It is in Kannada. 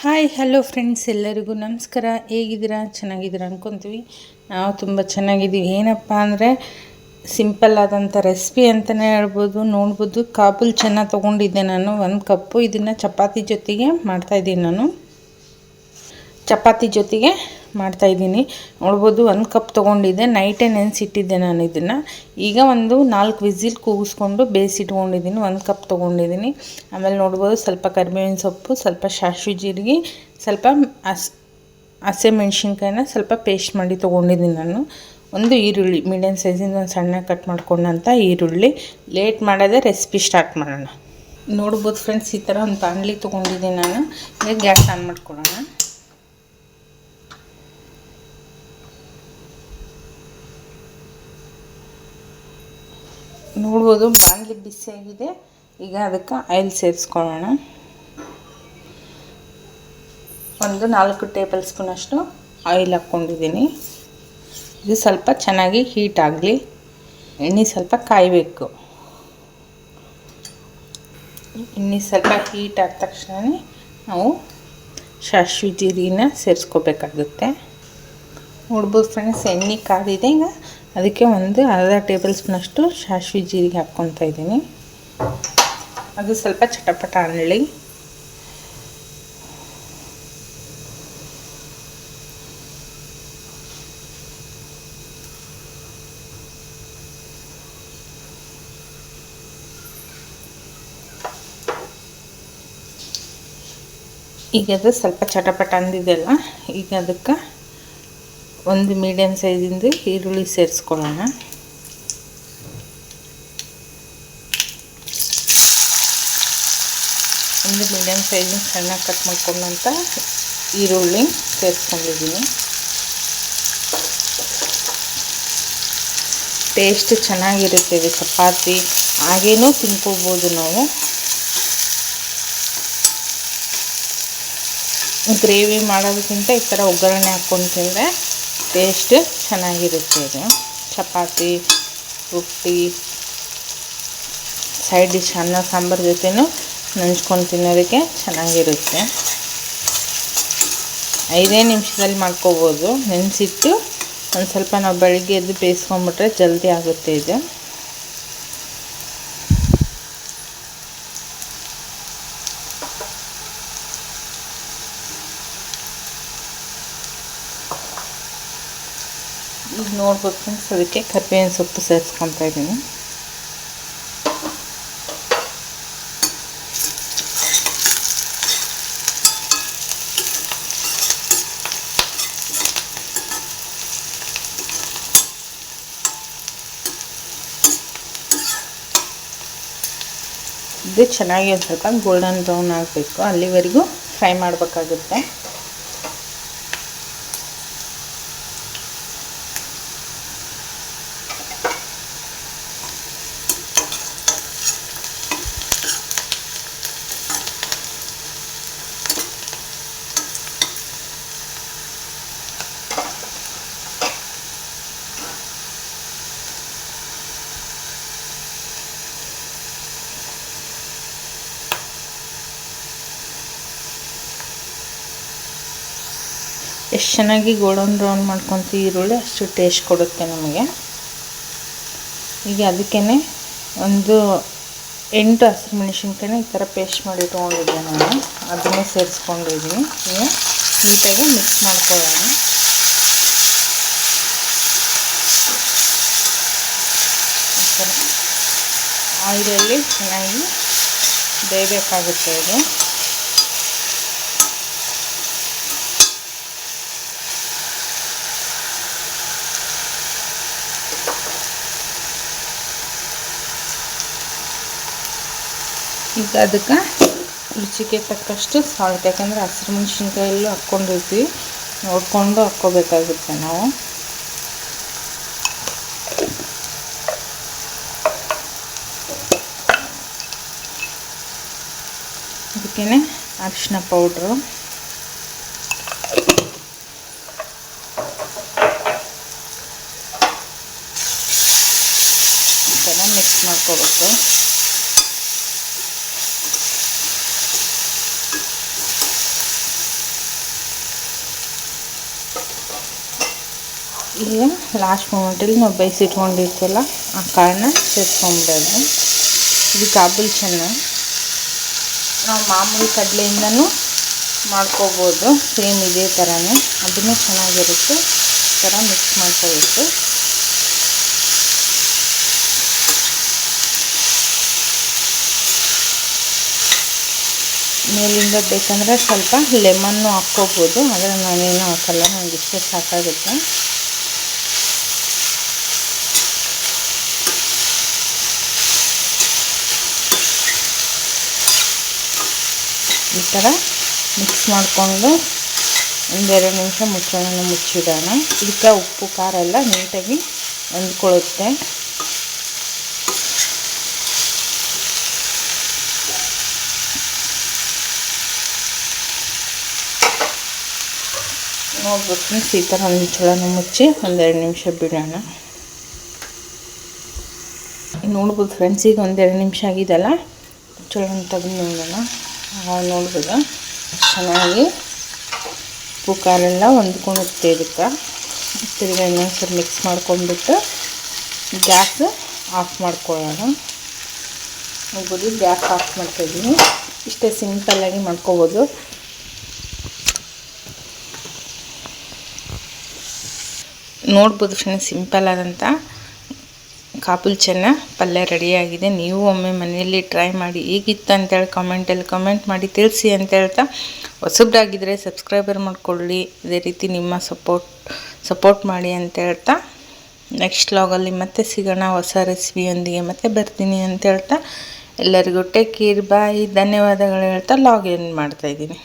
ಹಾಯ್ ಹಲೋ ಫ್ರೆಂಡ್ಸ್ ಎಲ್ಲರಿಗೂ ನಮಸ್ಕಾರ. ಹೇಗಿದ್ದೀರಾ? ಚೆನ್ನಾಗಿದ್ದೀರಾ ಅನ್ಕೊತೀವಿ. ನಾವು ತುಂಬ ಚೆನ್ನಾಗಿದ್ದೀವಿ. ಏನಪ್ಪ ಅಂದರೆ ಸಿಂಪಲ್ ಆದಂಥ ರೆಸಿಪಿ ಅಂತಲೇ ಹೇಳ್ಬೋದು. ನೋಡ್ಬೋದು, ಕಾಬೂಲ್ ಚೆನ್ನಾಗಿ ತೊಗೊಂಡಿದ್ದೆ ನಾನು. ಒಂದು ಕಪ್ಪು ಇದನ್ನು ಚಪಾತಿ ಜೊತೆಗೆ ಮಾಡ್ತಾಯಿದ್ದೀನಿ ನಾನು. ಚಪಾತಿ ಜೊತೆಗೆ ಮಾಡ್ತಾಯಿದ್ದೀನಿ ನೋಡ್ಬೋದು ಒಂದು ಕಪ್ ತೊಗೊಂಡಿದ್ದೆ. ನೈಟೇ ನೆನೆಸಿಟ್ಟಿದ್ದೆ ನಾನು ಇದನ್ನು. ಈಗ ಒಂದು ನಾಲ್ಕು ವಿಸಿಲ್ ಕೂಗಿಸ್ಕೊಂಡು ಬೇಯಿಸಿಟ್ಕೊಂಡಿದ್ದೀನಿ ಒಂದು ಕಪ್ ತೊಗೊಂಡಿದ್ದೀನಿ. ಆಮೇಲೆ ನೋಡ್ಬೋದು ಸ್ವಲ್ಪ ಕರಿಬೇವಿನ ಸೊಪ್ಪು, ಸ್ವಲ್ಪ ಸಾಸಿವೆ ಜೀರಿಗೆ, ಸ್ವಲ್ಪ ಹಸ್ ಮೆಣಸಿನ್ಕಾಯಿನ ಸ್ವಲ್ಪ ಪೇಸ್ಟ್ ಮಾಡಿ ತೊಗೊಂಡಿದ್ದೀನಿ ನಾನು. ಒಂದು ಈರುಳ್ಳಿ ಮೀಡಿಯಮ್ ಸೈಜಿಂದ ಒಂದು ಸಣ್ಣ ಕಟ್ ಮಾಡ್ಕೊಂಡಂಥ ಈರುಳ್ಳಿ. ಲೇಟ್ ಮಾಡೋದೇ ರೆಸಿಪಿ ಸ್ಟಾರ್ಟ್ ಮಾಡೋಣ. ನೋಡ್ಬೋದು ಫ್ರೆಂಡ್ಸ್ ಈ ಥರ ಒಂದು ಬಾಣಲಿ ತೊಗೊಂಡಿದ್ದೀನಿ ನಾನು. ಈಗ ಗ್ಯಾಸ್ ಆನ್ ಮಾಡ್ಕೊಳ್ಳೋಣ. ನೋಡ್ಬೋದು ಬಾಣಲಿ ಬಿಸಿಯಾಗಿದೆ ಈಗ ಅದಕ್ಕೆ ಆಯಿಲ್ ಸೇರಿಸ್ಕೊಳ್ಳೋಣ. ಒಂದು ನಾಲ್ಕು ಟೇಬಲ್ ಸ್ಪೂನಷ್ಟು ಆಯಿಲ್ ಹಾಕ್ಕೊಂಡಿದ್ದೀನಿ. ಇದು ಸ್ವಲ್ಪ ಚೆನ್ನಾಗಿ ಹೀಟ್ ಆಗಲಿ. ಎಣ್ಣೆ ಸ್ವಲ್ಪ ಕಾಯಬೇಕು. ಎಣ್ಣೆ ಸ್ವಲ್ಪ ಹೀಟ್ ಆದ ತಕ್ಷಣ ನಾವು ಸಾಸಿವೆ ಜೀರಿಗೆನ ಸೇರಿಸ್ಕೋಬೇಕಾಗುತ್ತೆ. ನೋಡ್ಬೋದು ಫ್ರೆಂಡ್ಸ್, ಎಣ್ಣೆ ಕಾದಿದೆ ಈಗ. ಅದಕ್ಕೆ ಒಂದು ಅರ್ಧ ಟೇಬಲ್ ಸ್ಪೂನಷ್ಟು ಸಾಸಿವೆ ಜೀರಿಗೆ ಹಾಕ್ಕೊತಾ ಇದ್ದೀನಿ. ಅದು ಸ್ವಲ್ಪ ಚಟಪಟ ಅರಳಿ ಈಗ ಅದು ಸ್ವಲ್ಪ ಚಟಪಟ ಅಂದಿದೆಯಲ್ಲ ಈಗ ಅದಕ್ಕೆ ಒಂದು ಮೀಡಿಯಮ್ ಸೈಜಿಂದ ಈರುಳ್ಳಿ ಸೇರಿಸ್ಕೊಳ್ಳೋಣ. ಒಂದು ಮೀಡಿಯಮ್ ಸೈಜಿನ ಸಣ್ಣ ಕಟ್ ಮಾಡ್ಕೊಂಡಂಥ ಈರುಳ್ಳಿ ಸೇರಿಸ್ಕೊಂಡಿದ್ದೀನಿ. ಟೇಸ್ಟ್ ಚೆನ್ನಾಗಿರುತ್ತೆ ಇದು ಚಪಾತಿ. ಹಾಗೇನೂ ತಿನ್ಕೋಬೋದು ನಾವು. ಗ್ರೇವಿ ಮಾಡೋದಕ್ಕಿಂತ ಈ ಥರ ಒಗ್ಗರಣೆ ಹಾಕ್ಕೊಂಡು ತಿಂದರೆ ಟೇಸ್ಟ್ ಚೆನ್ನಾಗಿರುತ್ತೆ ಇದು. ಚಪಾತಿ, ರೊಟ್ಟಿ ಸೈಡ್ ಡಿಶ್ ಅನ್ನ ಸಾಂಬಾರು ಜೊತೆನೂ ನೆಂಚ್ಕೊಂಡು ತಿನ್ನೋದಕ್ಕೆ ಚೆನ್ನಾಗಿರುತ್ತೆ. ಐದೇ ನಿಮಿಷದಲ್ಲಿ ಮಾಡ್ಕೋಬೋದು. ನೆನೆಸಿಟ್ಟು ಒಂದು ಸ್ವಲ್ಪ ನಾವು ಬೆಳಗ್ಗೆ ಎದ್ದು ಬೇಯಿಸ್ಕೊಂಬಿಟ್ರೆ ಜಲ್ದಿ ಆಗುತ್ತೆ ಇದು. ಈಗ ನೋಡ್ಬೋದು ಫ್ರೆಂಡ್ಸ್ ಅದಕ್ಕೆ ಕರ್ಬೇವಿನ ಸೊಪ್ಪು ಸೇರಿಸ್ಕೊತಾ ಇದ್ದೀನಿ. ಇದು ಚೆನ್ನಾಗಿ ಒಂದು ಸ್ವಲ್ಪ ಗೋಲ್ಡನ್ ಬ್ರೌನ್ ಆಗಬೇಕು. ಅಲ್ಲಿವರೆಗೂ ಫ್ರೈ ಮಾಡಬೇಕಾಗುತ್ತೆ. ಎಷ್ಟು ಚೆನ್ನಾಗಿ ಗೋಲ್ಡನ್ ಬ್ರೌನ್ ಮಾಡ್ಕೊತೀವಿ ಈರುಳ್ಳಿ, ಅಷ್ಟು ಟೇಸ್ಟ್ ಕೊಡುತ್ತೆ ನಮಗೆ. ಈಗ ಅದಕ್ಕೇ ಒಂದು ಎಂಟು ಹಸಿರು ಮೆಣಸಿನ್ಕಾಯಿ ಈ ಥರ ಪೇಸ್ಟ್ ಮಾಡಿ ತೊಗೊಂಡಿದ್ದೆ ನಾನು. ಅದನ್ನೇ ಸೇರಿಸ್ಕೊಂಡಿದ್ದೀನಿ. ಈಗ ನೀಟಾಗಿ ಮಿಕ್ಸ್ ಮಾಡ್ಕೊಳ್ಳೋಣ ಆಯಿಲಲ್ಲಿ ಚೆನ್ನಾಗಿ ಬೇಯಬೇಕಾಗುತ್ತೆ ಇದು. ಈಗ ಅದಕ್ಕೆ ರುಚಿಗೆ ತಕ್ಕಷ್ಟು ಸಾಲ್ಟ್ ಯಾಕಂದರೆ ಹಸಿರು ಮೆಣಸಿನ್ಕಾಯಲ್ಲೂ ಹಾಕ್ಕೊಂಡಿರ್ತೀವಿ. ನೋಡಿಕೊಂಡು ಹಾಕ್ಕೋಬೇಕಾಗುತ್ತೆ ನಾವು. ಅದಕ್ಕೇ ಅರಿಶಿನ ಪೌಡ್ರು. ಚೆನ್ನಾಗಿ ಮಿಕ್ಸ್ ಮಾಡ್ಕೋಬೇಕು. ಈಗ ಲಾಸ್ಟ್ ಮೂಮೆಂಟಲ್ಲಿ ನಾವು ಬೇಯಿಸಿಟ್ಕೊಂಡಿರ್ತೀವಲ್ಲ ಆ ಕಾಳನ್ನ ಸೇರಿಸ್ಕೊಂಬಿಡೋದು ಇದು ಕಾಬುಲ್ ಚೆನ್ನ. ನಾವು ಮಾಮೂಲಿ ಕಡಲೆಯಿಂದನೂ ಮಾಡ್ಕೋಬೋದು. ಸೇಮ್ ಇದೇ ಥರನೇ ಅದನ್ನು ಚೆನ್ನಾಗಿರುತ್ತೆ. ಈ ಥರ ಮಿಕ್ಸ್ ಮಾಡ್ಕೋಬೇಕು ಮೇಲಿಂದ ಬೇಕಂದರೆ ಸ್ವಲ್ಪ ಲೆಮನ್ನು ಹಾಕ್ಕೋಬೋದು. ಆದರೆ ನಾನೇನು ಹಾಕಲ್ಲ ನನಗೆ ಇಷ್ಟೇ ಸಾಕಾಗುತ್ತೆ. ಈ ಥರ ಮಿಕ್ಸ್ ಮಾಡಿಕೊಂಡು ಒಂದೆರಡು ನಿಮಿಷ ಮುಚ್ಚಳನ ಮುಚ್ಚಿಡೋಣ. ಇದಕ್ಕೆ ಉಪ್ಪು, ಖಾರ ಎಲ್ಲ ನೀಟಾಗಿ ಹೊಂದ್ಕೊಳ್ಳುತ್ತೆ. ಫ್ರೆಂಡ್ಸ್ ಈ ಥರ ಮುಚ್ಚಳನ ಮುಚ್ಚಿ ಒಂದೆರಡು ನಿಮಿಷ ಬಿಡೋಣ. ನೋಡ್ಬೋದು ಫ್ರೆಂಡ್ಸ್ ಈಗ ಒಂದೆರಡು ನಿಮಿಷ ಆಗಿದೆಲ್ಲ ಮುಚ್ಚಳನ ತೆಗೆದು ನೋಡೋಣ. ನೋಡ್ಬೋದು ಚೆನ್ನಾಗಿ ಎಲ್ಲ ಹೊಂದ್ಕೊಳುತ್ತೆ ಇದಕ್ಕೆ. ತಿರ್ಗಿ ಇನ್ನೊಂದ್ಸರಿ ಮಿಕ್ಸ್ ಮಾಡ್ಕೊಂಡ್ಬಿಟ್ಟು ಗ್ಯಾಸ್ ಆಫ್ ಮಾಡ್ಕೊಳ್ಳೋಣ. ನೋಡ್ಬೋದು ಗ್ಯಾಸ್ ಆಫ್ ಮಾಡ್ತಾಯಿದ್ದೀನಿ. ಇಷ್ಟೇ ಸಿಂಪಲ್ಲಾಗಿ ಮಾಡ್ಕೋಬೋದು. ನೋಡ್ಬೋದು ಫ್ರೆಂಡ್ಸ್ ಸಿಂಪಲ್ ಆದಂಥ ಕಾಬೂಲ್ ಚೆನ್ನ ಪಲ್ಯ ರೆಡಿಯಾಗಿದೆ ನೀವು ಒಮ್ಮೆ ಮನೆಯಲ್ಲಿ ಟ್ರೈ ಮಾಡಿ ಹೇಗಿತ್ತು ಅಂತೇಳಿ ಕಮೆಂಟಲ್ಲಿ ಕಮೆಂಟ್ ಮಾಡಿ ತಿಳಿಸಿ ಅಂತ ಹೇಳ್ತಾ ಹೊಸಬ್ರಾಗಿದ್ದರೆ ಸಬ್ಸ್ಕ್ರೈಬರ್ ಮಾಡಿಕೊಳ್ಳಿ. ಇದೇ ರೀತಿ ನಿಮ್ಮ ಸಪೋರ್ಟ್ ಸಪೋರ್ಟ್ ಮಾಡಿ ಅಂತ ಹೇಳ್ತಾ ನೆಕ್ಸ್ಟ್ ಲಾಗಲ್ಲಿ ಮತ್ತೆ ಸಿಗೋಣ. ಹೊಸ ರೆಸಿಪಿಯೊಂದಿಗೆ ಮತ್ತೆ ಬರ್ತೀನಿ ಅಂತ ಹೇಳ್ತಾ ಎಲ್ಲರಿಗೂ ಟೇಕ್ ಕೇರ್ ಬಾಯ್ ಧನ್ಯವಾದಗಳು ಹೇಳ್ತಾ ಲಾಗಿನ್ ಮಾಡ್ತಾಯಿದ್ದೀನಿ